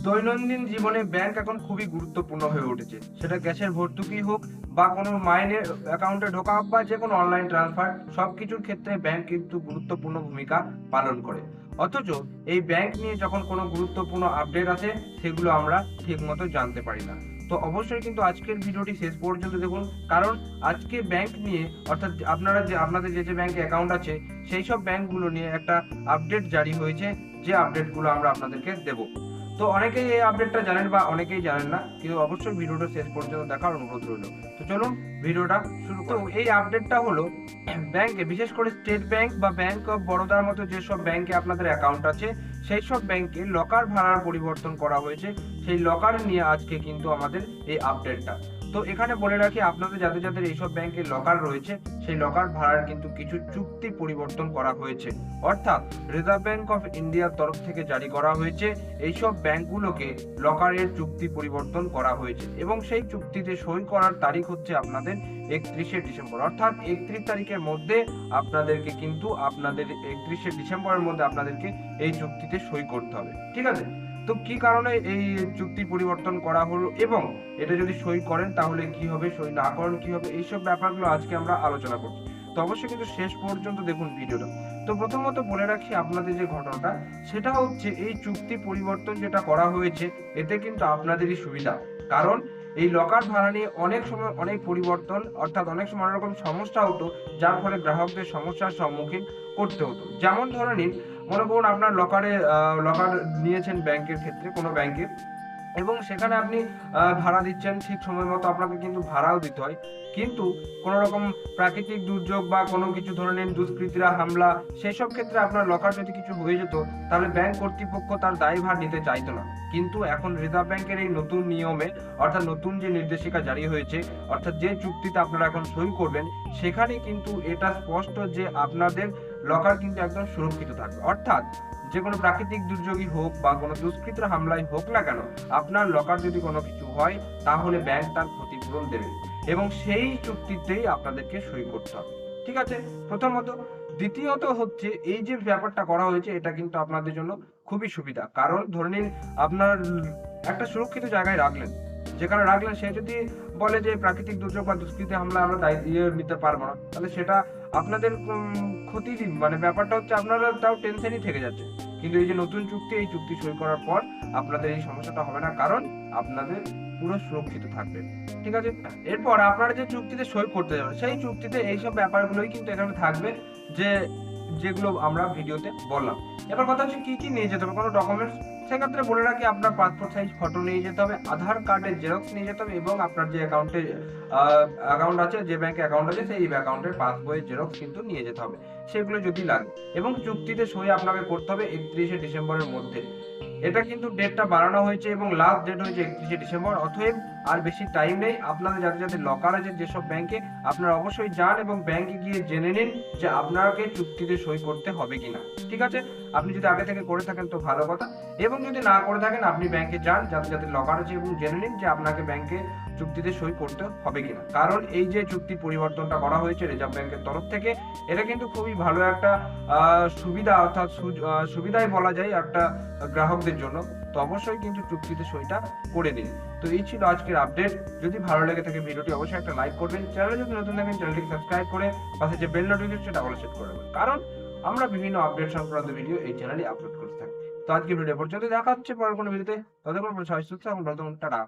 দৈনন্দিন জীবনে ব্যাংক এখন খুবই গুরুত্বপূর্ণ হয়ে উঠেছে। সেটা গ্যাসের ভর্তুকি হোক বা কোনো মাইনে অ্যাকাউন্টে ঢোকা হোক বা যে কোনো অনলাইন ট্রান্সফার সব কিছুর ক্ষেত্রে ব্যাংক কিন্তু গুরুত্বপূর্ণ ভূমিকা পালন করে। অথচ এই ব্যাংক নিয়ে যখন কোনো গুরুত্বপূর্ণ আপডেট আসে, সেগুলো আমরা ঠিকমতো জানতে পারি না। তো অবশ্যই কিন্তু আজকের ভিডিওটি শেষ পর্যন্ত দেখুন, কারণ আজকে ব্যাংক নিয়ে, অর্থাৎ আপনারা যে, আপনাদের যে যে ব্যাংকে অ্যাকাউন্ট আছে, সেই সব ব্যাংকগুলো নিয়ে একটা আপডেট জারি হয়েছে, যে আপডেটগুলো আমরা আপনাদেরকে দেবো। তো অনেকেই এই আপডেটটা জানেন বা অনেকেই জানেন না, কিন্তু অবশ্যই ভিডিওটা শেষ পর্যন্ত দেখার অনুরোধ রইল। তো চলুন ভিডিওটা শুরু তো এই আপডেটটা হলো ব্যাংকে বিশেষ করে স্টেট ব্যাংক বা ব্যাংক অফ বরোদার মতো যেসব ব্যাংকে আপনাদের অ্যাকাউন্ট আছে সেই সব ব্যাংকে লকার ভাড়ার পরিবর্তন করা হয়েছে। সেই লকার নিয়ে আজকে কিন্তু আমাদের এই আপডেটটা তো এখানে বলে রাখি, আপনাদের যাদের যাদের এইসব ব্যাংকে লকার রয়েছে, সেই লকার ভাড়ার কিন্তু কিছু চুক্তি পরিবর্তন করা হয়েছে। অর্থাৎ রিজার্ভ ব্যাংক অফ ইন্ডিয়ার তরফ থেকে জারি করা হয়েছে, এইসব ব্যাংকগুলোকে লকারের চুক্তি পরিবর্তন করা হয়েছে। এবং সেই চুক্তিতে সই করার তারিখ হচ্ছে আপনাদের একত্রিশে ডিসেম্বর। অর্থাৎ, একত্রিশ তারিখের মধ্যে আপনাদেরকে কিন্তু আপনাদের একত্রিশে ডিসেম্বরের মধ্যে আপনাদেরকে এই চুক্তিতে সই করতে হবে। ঠিক আছে? তো কি কারণে এই চুক্তি পরিবর্তন করা হলো এবং এটা যদি সই করেন তাহলে কি হবে, সই না করেন কি হবে, এইসব ব্যাপারগুলো আজকে আমরা আলোচনা করছি। তো অবশ্যই কিন্তু শেষ পর্যন্ত দেখুন ভিডিওটা। তো প্রথমত বলে রাখি আপনাদের যে ঘটনাটা, সেটা হচ্ছে এই চুক্তি পরিবর্তন যেটা করা হয়েছে, এতে কিন্তু আপনাদেরই সুবিধা। কারণ এই লকার ভাড়া নিয়ে অনেক সময় অনেক পরিবর্তন, অর্থাৎ অনেক সময় অনেক রকম সমস্যা হতো, যার ফলে গ্রাহকদের সমস্যার সম্মুখীন করতে হতো। যেমন ধরে নিন মনে করুন আপনার লকারে লকার নিয়েছেন ব্যাংকের ক্ষেত্রে, কোনো ব্যাংকে এবং সেখানে আপনি ভাড়া দিচ্ছেন ঠিক সময় মতো, আপনাকে কিন্তু ভাড়াও দিতে হয়। কিন্তু কোনো রকম প্রাকৃতিক দুর্যোগ বা কোনো কিছু ধরে নিন, দুষ্কৃতীরা, হামলা সেই সব ক্ষেত্রে আপনার লকার যদি কিছু হয়ে যেত, তাহলে ব্যাংক কর্তৃপক্ষ তার দায়ভার নিতে চাইতো না। কিন্তু এখন রিজার্ভ ব্যাংকের এই নতুন নিয়মে, অর্থাৎ নতুন যে নির্দেশিকা জারি হয়েছে, অর্থাৎ যে চুক্তিতে আপনারা এখন সই করবেন, সেখানে কিন্তু এটা স্পষ্ট যে আপনাদের লকার কিন্তু একদম সুরক্ষিত থাকবে। অর্থাৎ যে কোনো প্রাকৃতিক দুর্যোগই হোক বা কোনো দুষ্কৃতের হামলাই হোক না কেন, আপনার লকার যদি কোনো কিছু হয়, তাহলে ব্যাংক তার ক্ষতিপূরণ দেবে এবং সেই চুক্তিতেই আপনাদেরকে সই করতে হবে। ঠিক আছে? প্রথমত। দ্বিতীয়ত হচ্ছে, এই যে ব্যাপারটা করা হয়েছে, এটা কিন্তু আপনাদের জন্য খুবই সুবিধা। কারণ ধরে নিন, আপনার একটা সুরক্ষিত জায়গায় রাখলেন। যেখানে রাখলেন, সে যদি বলে যে প্রাকৃতিক দুর্যোগ বা দুষ্কৃতি হামলা আমরা দায়িত্ব ইয়ে নিতে পারব না, তাহলে সেটা আপনাদের উম, ক্ষতি মানে ব্যাপারটা হচ্ছে আপনারা তাও টেনশনই থেকে যাচ্ছে। কিন্তু এই যে নতুন চুক্তি এই চুক্তি সই করার পর আপনাদের এই সমস্যাটা হবে না কারণ আপনাদের পুরো সুরক্ষিত থাকবে। ঠিক আছে? এরপর আপনারা যে চুক্তিতে সই করতে যাবেন সেই চুক্তিতে এইসব ব্যাপারগুলোই কিন্তু এখানে থাকবে যে যেগুলো আমরা ভিডিওতে বললাম। এবার কথা হচ্ছে কি কি নিয়ে যেতে হবে? কোনো ডকুমেন্টস সেক্ষেত্রে বলে রাখি আপনার পাসপোর্ট সাইজ ফটো নিয়ে যেতে হবে আধার কার্ডের জেরক্স নিয়ে যেতে হবে এবং আপনার যে অ্যাকাউন্টে অ্যাকাউন্ট আছে যে ব্যাংকে অ্যাকাউন্ট আছে সেই অ্যাকাউন্টের পাসবইয়ের জেরক্স কিন্তু নিয়ে যেতে হবে। সেগুলো যদি লাগে। এবং চুক্তিতে সই আপনাকে করতে হবে একত্রিশে ডিসেম্বরের মধ্যে। এটা কিন্তু ডেটটা বাড়ানো হয়েছে এবং লাস্ট ডেট হয়েছে একত্রিশে ডিসেম্বর। অতএব আর বেশি টাইম নেই। আপনাদের যাদের যাদের লকার আছে যেসব ব্যাংকে আপনারা অবশ্যই যান এবং ব্যাংকে গিয়ে জেনে নিন যে আপনাকে চুক্তিতে সই করতে হবে কিনা। ঠিক আছে? আপনি যদি আগে থেকে করে থাকেন তো ভালো কথা। এবং যদি না করে থাকেন, আপনি ব্যাংকে যান। যাদের যাদের লকার আছে এবং জেনে নিন যে আপনাকে ব্যাংকে চুক্তিতে সই করতে হবে কিনা। কারণ এই যে চুক্তি পরিবর্তনটা করা হয়েছে রিজার্ভ ব্যাংকের তরফ থেকে, এটা কিন্তু খুবই ভালো একটা সুবিধা অর্থাৎ সুবিধাই বলা যায় একটা গ্রাহকদের জন্য। তো অবশ্যই কিন্তু চুক্তিতে সইটা করে দিন তো এই ছিল আজকের আপডেট। যদি ভালো লেগে থাকে ভিডিওটি, অবশ্যই একটা লাইক করবেন। চ্যানেলে যদি নতুন থাকেন, চ্যানেলটিকে সাবস্ক্রাইব করে পাশে যে বেল নোটিফিকেশন, সেটা অল সেট করে দেবেন কারণ আমরা বিভিন্ন আপডেট সংক্রান্ত ভিডিও এই চ্যানেলে আপলোড করতে থাকি। তো আজকে ভিডিও পর্যন্ত দেখা হচ্ছে পরের কোনো ভিডিওতে। ততক্ষণ সবাই সুস্থ এবং টাটা।